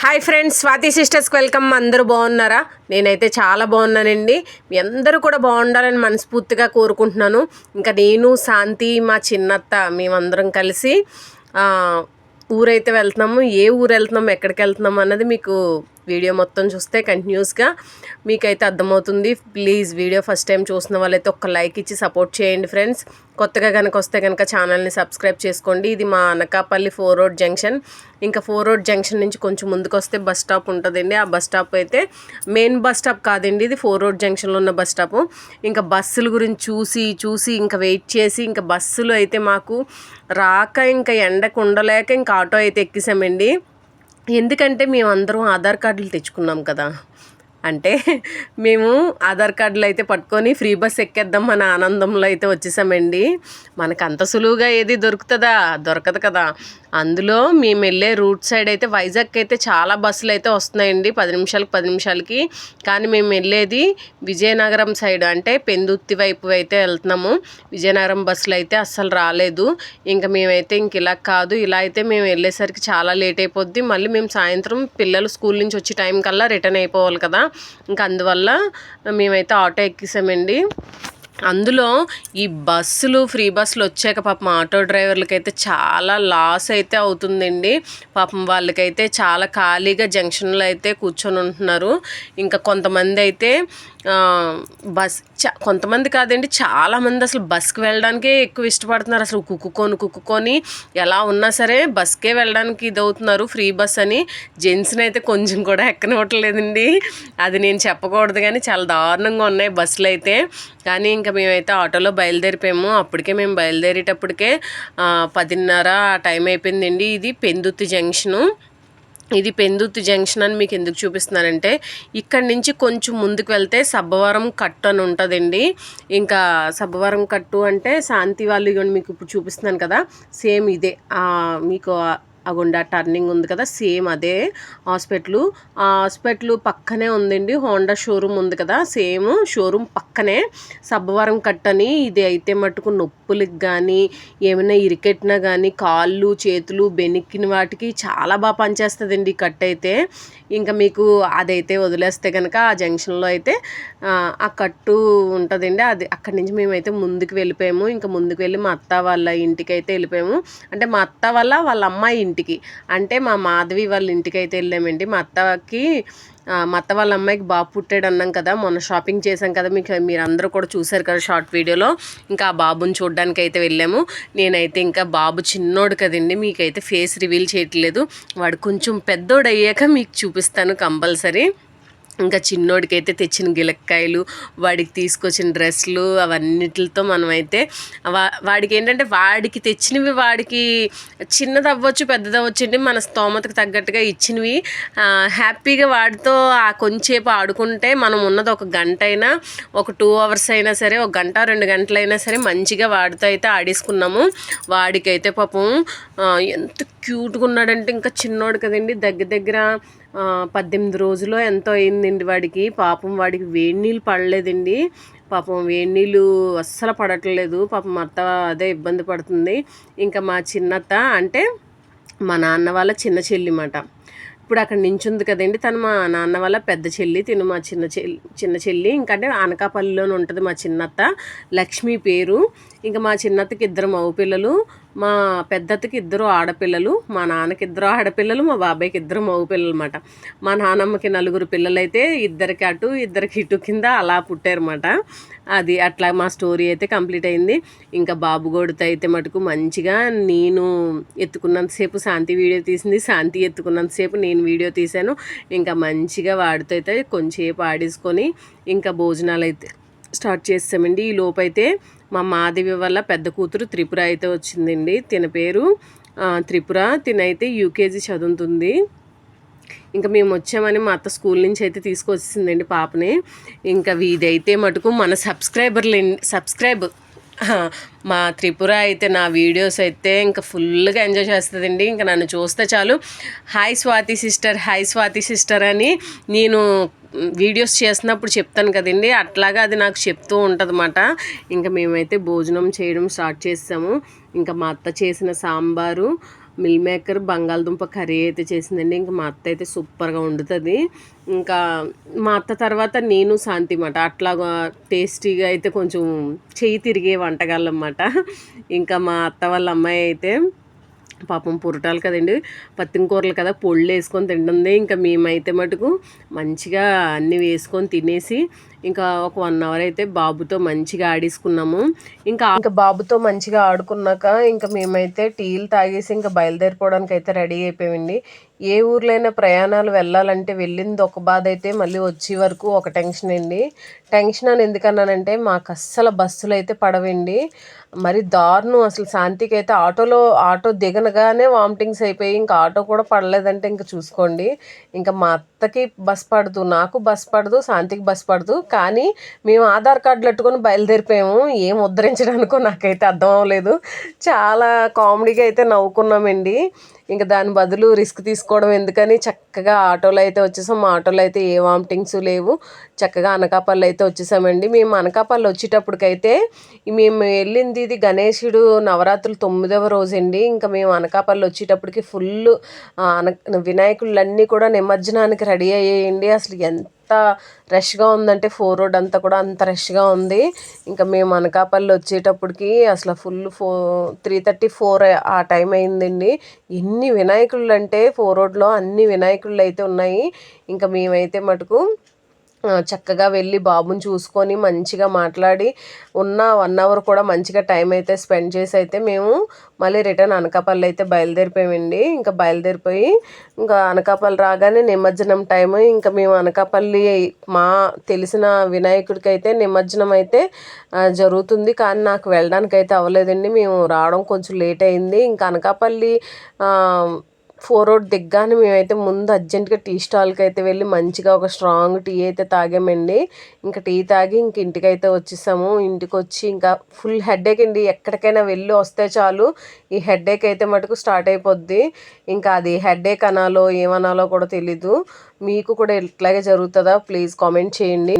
Hi friends Swathi సిస్టర్స్కి welcome. అందరూ బాగున్నారా? నేనైతే చాలా బాగున్నానండి. మీ అందరూ కూడా బాగుండాలని మనస్ఫూర్తిగా కోరుకుంటున్నాను. ఇంకా నేను శాంతి మా చిన్నత్త మేమందరం కలిసి ఊరైతే వెళ్తున్నాము. ఏ ఊరు వెళ్తున్నాము ఎక్కడికి వెళ్తున్నాము అన్నది మీకు వీడియో మొత్తం చూస్తే కంటిన్యూస్గా మీకైతే అర్థమవుతుంది. ప్లీజ్ వీడియో ఫస్ట్ టైం చూసిన వాళ్ళైతే ఒక లైక్ ఇచ్చి సపోర్ట్ చేయండి ఫ్రెండ్స్. కొత్తగా కనుక వస్తే కనుక ఛానల్ని సబ్స్క్రైబ్ చేసుకోండి. ఇది మా అనకాపల్లి ఫోర్ రోడ్ జంక్షన్. ఇంకా ఫోర్ రోడ్ జంక్షన్ నుంచి కొంచెం ముందుకు వస్తే బస్ స్టాప్ ఉంటుందండి. ఆ బస్ స్టాప్ అయితే మెయిన్ బస్ స్టాప్ కాదండి ఇది. ఫోర్ రోడ్ జంక్షన్లో ఉన్న బస్ స్టాప్. ఇంకా బస్సుల గురించి చూసి చూసి ఇంకా వెయిట్ చేసి ఇంకా బస్సులు అయితే మాకు రాక ఇంకా ఎండకు ఉండలేక ఇంకా ఆటో అయితే ఎక్కిసామండి. ఎందుకంటే మేము అందరం ఆధార్ కార్డులు తెచ్చుకున్నాం కదా. అంటే మేము ఆధార్ కార్డులు అయితే పట్టుకొని ఫ్రీ బస్ ఎక్కేద్దాం అనే ఆనందంలో అయితే వచ్చేసామండి. మనకు అంత సులువుగా ఏది దొరుకుతుందా? దొరకదు కదా. అందులో మేము వెళ్ళే రూట్ సైడ్ అయితే వైజాగ్ అయితే చాలా బస్సులు అయితే వస్తున్నాయండి. పది నిమిషాలకు పది నిమిషాలకి. కానీ మేము వెళ్ళేది విజయనగరం సైడ్. అంటే పెందుత్తి వైపు అయితే వెళ్తున్నాము. విజయనగరం బస్సులు అయితే అస్సలు రాలేదు. ఇంకా మేమైతే ఇంక ఇలా కాదు. ఇలా అయితే మేము వెళ్ళేసరికి చాలా లేట్ అయిపోద్ది. మళ్ళీ మేము సాయంత్రం పిల్లలు స్కూల్ నుంచి వచ్చే టైం కల్లా రిటర్న్ అయిపోవాలి కదా. ఇంకా అందువల్ల మేమైతే ఆటో ఎక్కిసామండి. అందులో ఈ బస్సులు ఫ్రీ బస్సులు వచ్చాక పాపం ఆటో డ్రైవర్లకైతే చాలా లాస్ అయితే అవుతుందండి. పాపం వాళ్ళకైతే చాలా ఖాళీగా జంక్షన్లో అయితే కూర్చొని ఉంటున్నారు ఇంకా కొంతమంది అయితే బస్ చ కొంతమంది కాదండి చాలామంది అసలు బస్కి వెళ్ళడానికే ఎక్కువ ఇష్టపడుతున్నారు. అసలు కుక్కుకొని కుక్కుకొని ఎలా ఉన్నా సరే బస్కే వెళ్ళడానికి ఇది అవుతున్నారు ఫ్రీ బస్ అని. జెంట్స్ని అయితే కొంచెం కూడా ఎక్కనివ్వట్లేదండి. అది నేను చెప్పకూడదు కానీ చాలా దారుణంగా ఉన్నాయి బస్సులు అయితే కానీ ఇంకా మేమైతే ఆటోలో బయలుదేరిపోయాము. అప్పటికే మేము బయలుదేరేటప్పటికే పదిన్నర ఆ టైం అయిపోయిందండి. ఇది పెందుత్తి జంక్షను. ఇది పెందుత్తి జంక్షన్ అని మీకు ఎందుకు చూపిస్తున్నానంటే ఇక్కడి నుంచి కొంచెం ముందుకు వెళ్తే సబ్బవరం కట్టు అని ఉంటుందండి. ఇంకా సబ్బవరం కట్టు అంటే శాంతి వాళ్ళు మీకు ఇప్పుడు చూపిస్తున్నాను కదా సేమ్ ఇదే. మీకు అగుండా టర్నింగ్ ఉంది కదా సేమ్ అదే హాస్పిటల్. ఆ హాస్పిటల్ పక్కనే ఉందండి హోండా షోరూమ్ ఉంది కదా సేమ్ షోరూమ్ పక్కనే. సబ్బవరం కట్టని ఇది అయితే మటుకు నొప్పులకు కానీ ఏమైనా ఇరికెట్టినా కానీ కాళ్ళు చేతులు బెనిక్కిన వాటికి చాలా బాగా పనిచేస్తుందండి ఈ కట్ అయితే. ఇంకా మీకు అదైతే వదిలేస్తే కనుక ఆ జంక్షన్లో అయితే ఆ, కట్టు ఉంటుందండి. అది అక్కడి నుంచి మేమైతే ముందుకు వెళ్ళిపోయాము. ఇంకా ముందుకు వెళ్ళి మా అత్త వాళ్ళ ఇంటికి అయితే వెళ్ళిపోయాము. అంటే మా అత్త వాళ్ళ వాళ్ళ అమ్మాయి ఇంటికి. అంటే మా మాధవి వాళ్ళ ఇంటికి అయితే వెళ్ళామండి. మా అత్తకి మా అత్త వాళ్ళ అమ్మాయికి బాబు పుట్టాడు అన్నాం కదా మొన్న షాపింగ్ చేశాం కదా మీకు మీరు అందరూ కూడా చూసారు కదా షార్ట్ వీడియోలో. ఇంకా ఆ బాబుని చూడడానికి అయితే వెళ్ళాము. నేనైతే ఇంకా బాబు చిన్నోడు కదండి మీకైతే ఫేస్ రివీల్ చేయట్లేదు. వాడు కొంచెం పెద్దోడు అయ్యాక మీకు చూపిస్తాను కంపల్సరీ. ఇంకా చిన్నోడికైతే తెచ్చిన గిలక్కాయలు వాడికి తీసుకొచ్చిన డ్రెస్సులు అవన్నిటితో మనమైతే వా వాడికి ఏంటంటే వాడికి తెచ్చినవి వాడికి చిన్నది అవ్వచ్చు పెద్దది అవ్వచ్చు అండి మన స్తోమతకు తగ్గట్టుగా ఇచ్చినవి. హ్యాపీగా వాడితో ఆ కొంచెంసేపు ఆడుకుంటే మనం ఉన్నది ఒక గంట అయినా ఒక టూ అవర్స్ అయినా సరే ఒక గంట రెండు గంటలైనా సరే మంచిగా వాడితో అయితే ఆడేసుకున్నాము. వాడికైతే పాపం ఎంత క్యూట్గా ఉన్నాడంటే ఇంకా చిన్నోడు కదండి. దగ్గర దగ్గర పద్దెనిమిది రోజులు ఎంతో అయిందండి వాడికి. పాపం వాడికి వేడి నీళ్ళు పడలేదండి. పాపం వేడి నీళ్ళు అస్సలు పడట్లేదు. పాపం అత్త అదే ఇబ్బంది పడుతుంది. ఇంకా మా చిన్నత్త అంటే మా నాన్న వాళ్ళ చిన్న చెల్లి మాట. ఇప్పుడు అక్కడ నించుంది కదండి. తను మా నాన్న వాళ్ళ పెద్ద చెల్లి తిను మా చిన్న చెల్లి చిన్న చెల్లి. ఇంకా అంటే అనకాపల్లిలోనే ఉంటుంది మా చిన్నత్త. లక్ష్మి పేరు. ఇంకా మా చిన్నత్తకి ఇద్దరు మగ పిల్లలు మా పెద్దతకి ఇద్దరు ఆడపిల్లలు మా నాన్నకి ఇద్దరు ఆడపిల్లలు మా బాబాయ్కి ఇద్దరు మగపిల్లలు అనమాట మా నానమ్మకి నలుగురు పిల్లలైతే ఇద్దరికి అటు ఇద్దరికి ఇటు కింద అలా పుట్టారన్నమాట. అది అట్లా మా స్టోరీ అయితే కంప్లీట్ అయింది. ఇంకా బాబుగోడితో అయితే మటుకు మంచిగా నేను ఎత్తుకున్నంతసేపు శాంతి వీడియో తీసింది. శాంతి ఎత్తుకున్నంతసేపు నేను వీడియో తీశాను. ఇంకా మంచిగా వాడితో అయితే కొంచెంసేపు ఆడేసుకొని ఇంకా భోజనాలు అయితే స్టార్ట్ చేసామండి ఈ లోపైతే మా మాధవి వల్ల పెద్ద కూతురు త్రిపుర అయితే వచ్చిందండి. తిన పేరు త్రిపుర. తినైతే యూకేజీ చదువుతుంది. ఇంకా మేము వచ్చామని మా అత్త స్కూల్ నుంచి అయితే తీసుకొచ్చిందండి పాపని. ఇంకా వీదైతే మటుకు మన సబ్స్క్రైబర్లు సబ్స్క్రైబ్. మా త్రిపుర అయితే నా వీడియోస్ అయితే ఇంకా ఫుల్గా ఎంజాయ్ చేస్తుందండి. ఇంకా నన్ను చూస్తే చాలు. Hi Swathi sister hi Swathi sister అని నేను వీడియోస్ చేసినప్పుడు చెప్తాను కదండి. అట్లాగా అది నాకు చెప్తూ ఉంటుంది ఇంకా మేమైతే భోజనం చేయడం స్టార్ట్ చేసాము. ఇంకా మా అత్త చేసిన సాంబారు మిల్ మేకర్ బంగాళదుంప కర్రీ అయితే చేసిందండి. ఇంకా మా అత్త అయితే సూపర్గా వండుతుంది. ఇంకా మా అత్త తర్వాత నేను శాంతి మాట అట్లాగా టేస్టీగా అయితే కొంచెం చెయ్యి తిరిగే వంటకాలన్నమాట ఇంకా మా అత్త వాళ్ళ అమ్మాయి అయితే పాపం పురటాలు కదండి. పత్తిన కూరలు కదా పొళ్ళు వేసుకొని తింటుంది. ఇంకా మేమైతే మటుకు మంచిగా అన్నీ వేసుకొని తినేసి ఇంకా ఒక వన్ అవర్ అయితే బాబుతో మంచిగా ఆడేసుకున్నాము. ఇంకా ఇంకా బాబుతో మంచిగా ఆడుకున్నాక ఇంకా మేమైతే టీలు తాగేసి ఇంకా బయలుదేరిపోవడానికి అయితే రెడీ అయిపోయామండి. ఏ ఊర్లైనా ప్రయాణాలు వెళ్ళాలంటే వెళ్ళింది ఒక బాధ అయితే మళ్ళీ వచ్చే వరకు ఒక టెన్షన్ అండి. టెన్షన్ అని ఎందుకన్నానంటే మాకు అస్సలు బస్సులు అయితే పడవండి. మరి దారుణం. అసలు శాంతికి అయితే ఆటోలో ఆటో దిగనగానే వామిటింగ్స్ అయిపోయి ఇంకా ఆటో కూడా పడలేదంటే ఇంకా చూసుకోండి. ఇంకా మా అత్తకి బస్ పడదు నాకు బస్ పడదు శాంతికి బస్ పడదు. కానీ మేము ఆధార్ కార్డులు పెట్టుకొని బయలుదేరిపోయాము. ఏం ఉద్ధరించడానికో నాకైతే అర్థం అవ్వలేదు. చాలా కామెడీగా అయితే నవ్వుకున్నామండి. ఇంకా దాని బదులు రిస్క్ తీసుకోవడం ఎందుకని చక్కగా ఆటోలో అయితే వచ్చేసాం. మా ఆటోలో అయితే ఏ వామిటింగ్స్ లేవు. చక్కగా అనకాపల్లి అయితే వచ్చేసామండి. మేము అనకాపల్లి వచ్చేటప్పటికైతే మేము వెళ్ళింది ఇది గణేశుడు నవరాత్రులు తొమ్మిదవ రోజండి. ఇంకా మేము అనకాపల్లి వచ్చేటప్పటికి ఫుల్ అన వినాయకులన్నీ కూడా నిమజ్జనానికి రెడీ అయ్యాయండి. అసలు ఎంత ఎంత రష్గా ఉందంటే ఫోర్ రోడ్ అంతా కూడా అంత రష్గా ఉంది. ఇంకా మేము అనకాపల్లి వచ్చేటప్పటికి అసలు full four three thirty four ఆ టైం అయిందండి. ఎన్ని వినాయకుళ్ళు అంటే ఫోర్ రోడ్లో అన్ని వినాయకుళ్ళు అయితే ఉన్నాయి. ఇంకా మేమైతే మటుకు చక్కగా వెళ్ళి బాబుని చూసుకొని మంచిగా మాట్లాడి ఉన్న వన్ అవర్ కూడా మంచిగా టైం అయితే స్పెండ్ చేసి అయితే మేము మళ్ళీ రిటర్న్ అనకాపల్లి అయితే బయలుదేరిపోయామండి. ఇంకా బయలుదేరిపోయి ఇంకా అనకాపల్లి రాగానే నిమజ్జనం టైం ఇంకా మేము అనకాపల్లి మా తెలిసిన వినాయకుడికి అయితే నిమజ్జనం అయితే జరుగుతుంది. కానీ నాకు వెళ్ళడానికి అయితే అవ్వలేదండి. మేము రావడం కొంచెం లేట్ అయింది. ఇంకా అనకాపల్లి ఫోర్ రోడ్ దిగ్గానే మేమైతే ముందు అర్జెంటుగా టీ స్టాల్కి అయితే వెళ్ళి మంచిగా ఒక స్ట్రాంగ్ టీ అయితే తాగామండి. ఇంకా టీ తాగి ఇంక ఇంటికి అయితే వచ్చేసాము. ఇంటికి వచ్చి ఇంకా ఫుల్ హెడేక్ అండి. ఎక్కడికైనా వెళ్ళి వస్తే చాలు. ఈ హెడేక్ అయితే మటుకు స్టార్ట్ అయిపోద్ది. ఇంకా అది హెడేక్ అనాలో ఏమనాలో కూడా తెలీదు. మీకు కూడా ఇట్లాగే జరుగుతుందా? ప్లీజ్ కామెంట్ చేయండి.